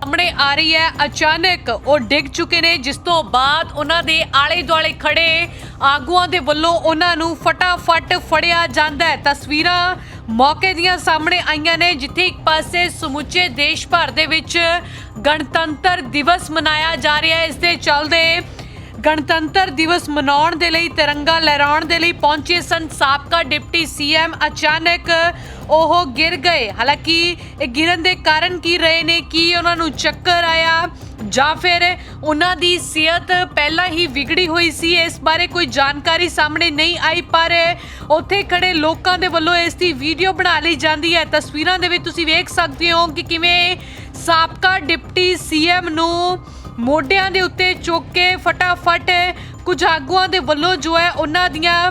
ਸਾਹਮਣੇ ਆ ਰਹੀ ਹੈ, ਅਚਾਨਕ ਉਹ ਡਿੱਗ ਚੁੱਕੇ ਨੇ, ਜਿਸ ਤੋਂ ਬਾਅਦ ਉਹਨਾਂ ਦੇ ਆਲੇ ਦੁਆਲੇ ਖੜੇ ਆਗੂਆਂ ਦੇ ਵੱਲੋਂ ਉਹਨਾਂ ਨੂੰ ਫਟਾਫਟ ਫੜਿਆ ਜਾਂਦਾ ਹੈ। ਤਸਵੀਰਾਂ ਮੌਕੇ ਦੀਆਂ ਸਾਹਮਣੇ ਆਈਆਂ ਨੇ, ਜਿੱਥੇ ਇੱਕ ਪਾਸੇ ਸਮੁੱਚੇ ਦੇਸ਼ ਭਰ ਦੇ ਵਿੱਚ ਗਣਤੰਤਰ ਦਿਵਸ ਮਨਾਇਆ ਜਾ ਰਿਹਾ ਹੈ। ਇਸ ਦੇ ਚੱਲਦੇ ਗਣਤੰਤਰ ਦਿਵਸ ਮਨਾਉਣ ਦੇ ਲਈ, ਤਿਰੰਗਾ ਲਹਿਰਾਉਣ ਦੇ ਲਈ ਪਹੁੰਚੇ ਸਨ ਸਾਬਕਾ ਡਿਪਟੀ ਸੀਐਮ। ਅਚਾਨਕ ਉਹ ਗਿਰ ਗਏ। ਹਾਲਾਂਕਿ ਇਹ ਗਿਰਨ ਦੇ ਕਾਰਨ ਕੀ ਰਹੇ ਨੇ, ਕੀ ਉਹਨਾਂ ਨੂੰ ਚੱਕਰ ਆਇਆ, ਜਾਂ ਫਿਰ ਉਹਨਾਂ ਦੀ ਸਿਹਤ ਪਹਿਲਾਂ ਹੀ ਵਿਗੜੀ ਹੋਈ ਸੀ, ਇਸ ਬਾਰੇ ਕੋਈ ਜਾਣਕਾਰੀ ਸਾਹਮਣੇ ਨਹੀਂ ਆਈ, ਪਰ ਉੱਥੇ ਖੜੇ ਲੋਕਾਂ ਦੇ ਵੱਲੋਂ ਇਸ ਦੀ ਵੀਡੀਓ ਬਣਾ ਲਈ ਜਾਂਦੀ ਹੈ। ਤਸਵੀਰਾਂ ਦੇ ਵਿੱਚ ਤੁਸੀਂ ਵੇਖ ਸਕਦੇ ਹੋ ਕਿ ਕਿਵੇਂ ਸਾਬਕਾ ਡਿਪਟੀ ਸੀਐਮ ਨੂੰ ਮੋਢਿਆਂ ਦੇ ਉੱਤੇ ਚੁੱਕ ਕੇ ਫਟਾਫਟ ਕੁਝ ਆਗੂਆਂ ਦੇ ਵੱਲੋਂ ਜੋ ਹੈ ਉਹਨਾਂ ਦੀਆਂ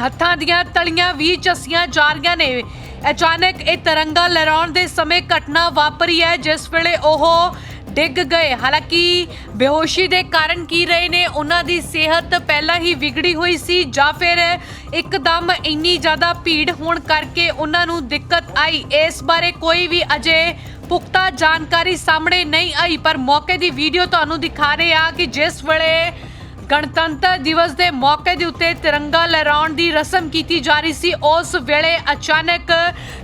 ਹੱਥਾਂ ਦੀਆਂ ਤਲੀਆਂ ਵੀ ਚੱਸੀਆਂ ਜਾ ਰਹੀਆਂ ਨੇ। ਅਚਾਨਕ ਇਹ ਤਿਰੰਗਾ ਲਹਿਰਾਉਣ ਦੇ ਸਮੇਂ ਘਟਨਾ ਵਾਪਰੀ ਹੈ, ਜਿਸ ਵੇਲੇ ਉਹ ਡਿੱਗ ਗਏ। ਹਾਲਾਂਕਿ ਬੇਹੋਸ਼ੀ ਦੇ ਕਾਰਨ ਕੀ ਰਹੇ ਨੇ, ਉਹਨਾਂ ਦੀ ਸਿਹਤ ਪਹਿਲਾਂ ਹੀ ਵਿਗੜੀ ਹੋਈ ਸੀ ਜਾਂ ਫਿਰ ਇੱਕਦਮ ਇੰਨੀ ਜ਼ਿਆਦਾ ਭੀੜ ਹੋਣ ਕਰਕੇ ਉਹਨਾਂ ਨੂੰ ਦਿੱਕਤ ਆਈ। ਇਸ ਬਾਰੇ ਕੋਈ ਵੀ ਅਜੇ ਪੁਖਤਾ ਜਾਣਕਾਰੀ ਸਾਹਮਣੇ ਨਹੀਂ ਆਈ, ਪਰ ਮੌਕੇ ਦੀ ਵੀਡੀਓ ਤੁਹਾਨੂੰ ਦਿਖਾ ਰਹੇ ਆ ਕਿ ਜਿਸ ਵੇਲੇ ਗਣਤੰਤਰ ਦਿਵਸ ਦੇ ਮੌਕੇ ਦੇ ਉੱਤੇ ਤਿਰੰਗਾ ਲਹਿਰਾਉਣ ਦੀ ਰਸਮ ਕੀਤੀ ਜਾ ਰਹੀ ਸੀ, ਉਸ ਵੇਲੇ ਅਚਾਨਕ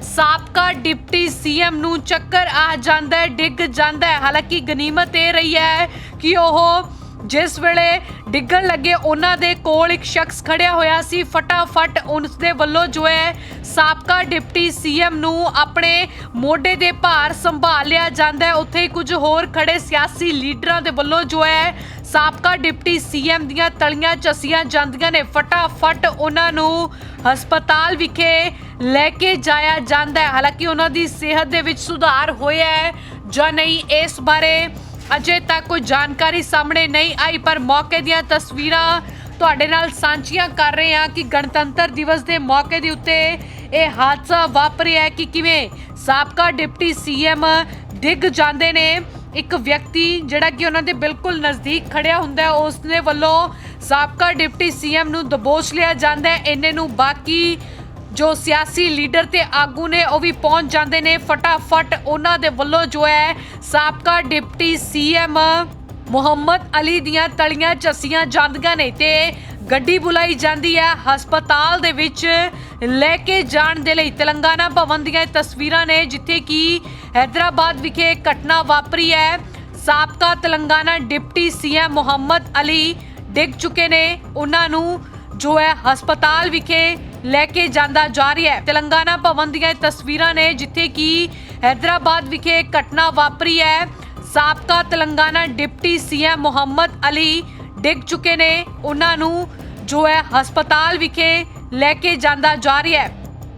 ਸਾਬਕਾ ਡਿਪਟੀ ਸੀਐਮ ਨੂੰ ਚੱਕਰ ਆ ਜਾਂਦਾ ਹੈ, ਡਿੱਗ ਜਾਂਦਾ ਹੈ। ਹਾਲਾਂਕਿ ਗਨੀਮਤ ਇਹ ਰਹੀ ਹੈ ਕਿ ਉਹ ਜਿਸ ਵੇਲੇ ਡਿੱਗਣ ਲੱਗੇ ਉਹਨਾਂ ਦੇ ਕੋਲ ਇੱਕ ਸ਼ਖਸ ਖੜਿਆ ਹੋਇਆ ਸੀ, ਫਟਾਫਟ ਉਸ ਦੇ ਵੱਲੋਂ ਜੋ ਹੈ ਸਾਬਕਾ ਡਿਪਟੀ ਸੀਐਮ ਨੂੰ ਆਪਣੇ ਮੋਢੇ ਦੇ ਭਾਰ ਸੰਭਾਲ ਲਿਆ ਜਾਂਦਾ ਹੈ। ਉੱਥੇ ਹੀ ਕੁਝ ਹੋਰ ਖੜੇ ਸਿਆਸੀ ਲੀਡਰਾਂ ਦੇ ਵੱਲੋਂ ਜੋ ਹੈ ਸਾਬਕਾ ਡਿਪਟੀ ਸੀਐਮ ਦੀਆਂ ਤਲੀਆਂ ਚੱਸੀਆਂ ਜਾਂਦੀਆਂ ਨੇ। ਫਟਾਫਟ ਉਹਨਾਂ ਨੂੰ ਹਸਪਤਾਲ ਵਿਖੇ ਲੈ ਕੇ ਜਾਇਆ ਜਾਂਦਾ ਹੈ। ਹਾਲਾਂਕਿ ਉਹਨਾਂ ਦੀ ਸਿਹਤ ਦੇ ਵਿੱਚ ਸੁਧਾਰ ਹੋਇਆ ਹੈ ਜਾਂ ਨਹੀਂ, ਇਸ ਬਾਰੇ ਅਜੇ ਤੱਕ ਕੋਈ ਜਾਣਕਾਰੀ ਸਾਹਮਣੇ ਨਹੀਂ ਆਈ, ਪਰ ਮੌਕੇ ਦੀਆਂ ਤਸਵੀਰਾਂ ਤੁਹਾਡੇ ਨਾਲ ਸਾਂਝੀਆਂ ਕਰ ਰਹੇ ਹਾਂ ਕਿ ਗਣਤੰਤਰ ਦਿਵਸ ਦੇ ਮੌਕੇ ਦੇ ਉੱਤੇ ਇਹ ਹਾਦਸਾ ਵਾਪਰਿਆ ਕਿ ਕਿਵੇਂ ਸਾਬਕਾ ਡਿਪਟੀ ਸੀਐਮ ਡਿੱਗ ਜਾਂਦੇ ਨੇ। ਇੱਕ ਵਿਅਕਤੀ ਜਿਹੜਾ ਕਿ ਉਹਨਾਂ ਦੇ ਬਿਲਕੁਲ ਨਜ਼ਦੀਕ ਖੜਿਆ ਹੁੰਦਾ ਹੈ, ਉਸ ਦੇ ਵੱਲੋਂ ਸਾਬਕਾ ਡਿਪਟੀ ਸੀਐਮ ਨੂੰ ਦਬੋਚ ਲਿਆ ਜਾਂਦਾ ਹੈ। ਇੰਨੇ ਨੂੰ ਬਾਕੀ ਜੋ ਸਿਆਸੀ ਲੀਡਰ ਤੇ ਆਗੂ ਨੇ, ਉਹ ਵੀ ਪਹੁੰਚ ਜਾਂਦੇ ਨੇ। ਫਟਾਫਟ ਉਹਨਾਂ ਦੇ ਵੱਲੋਂ ਜੋ ਹੈ, ਸਾਬਕਾ ਡਿਪਟੀ ਸੀਐਮ ਮੁਹੰਮਦ ਅਲੀ ਦੀਆਂ ਤਲੀਆਂ ਚਸੀਆਂ ਜਾਂਦੀਆਂ ਨੇ ਤੇ ਗੱਡੀ ਬੁਲਾਈ ਜਾਂਦੀ ਹੈ ਹਸਪਤਾਲ ਦੇ ਵਿੱਚ ਲੈ ਕੇ ਜਾਣ ਦੇ ਲਈ। ਤੇਲੰਗਾਨਾ ਭਵਨ ਦੀਆਂ ਤਸਵੀਰਾਂ ਨੇ, ਜਿੱਥੇ ਕਿ ਹైదరాబాద్ ਵਿਖੇ ਘਟਨਾ ਵਾਪਰੀ ਹੈ। ਸਾਬਕਾ Telangana deputy C M Mohammed Ali ਡਿੱਗ ਚੁੱਕੇ ਨੇ। ਉਹਨਾਂ ਨੂੰ ਜੋ ਹੈ, ਹਸਪਤਾਲ ਵਿਖੇ ਲੈ ਕੇ ਜਾਂਦਾ ਜਾ ਰਿਹਾ ਹੈ। ਤੇਲੰਗਾਨਾ ਭਵਨ ਦੀਆਂ ਤਸਵੀਰਾਂ ਨੇ ਜਿੱਥੇ ਕਿ ਹైదరాబాద్ ਵਿਖੇ ਇੱਕ ਘਟਨਾ ਵਾਪਰੀ ਹੈ। ਸਾਬਕਾ Telangana deputy C M Mohammed Ali ਡਿੱਗ ਚੁੱਕੇ ਨੇ। ਉਹਨਾਂ ਨੂੰ ਜੋ ਹੈ ਹਸਪਤਾਲ ਵਿਖੇ ਲੈ ਕੇ ਜਾਂਦਾ ਜਾ ਰਿਹਾ ਹੈ।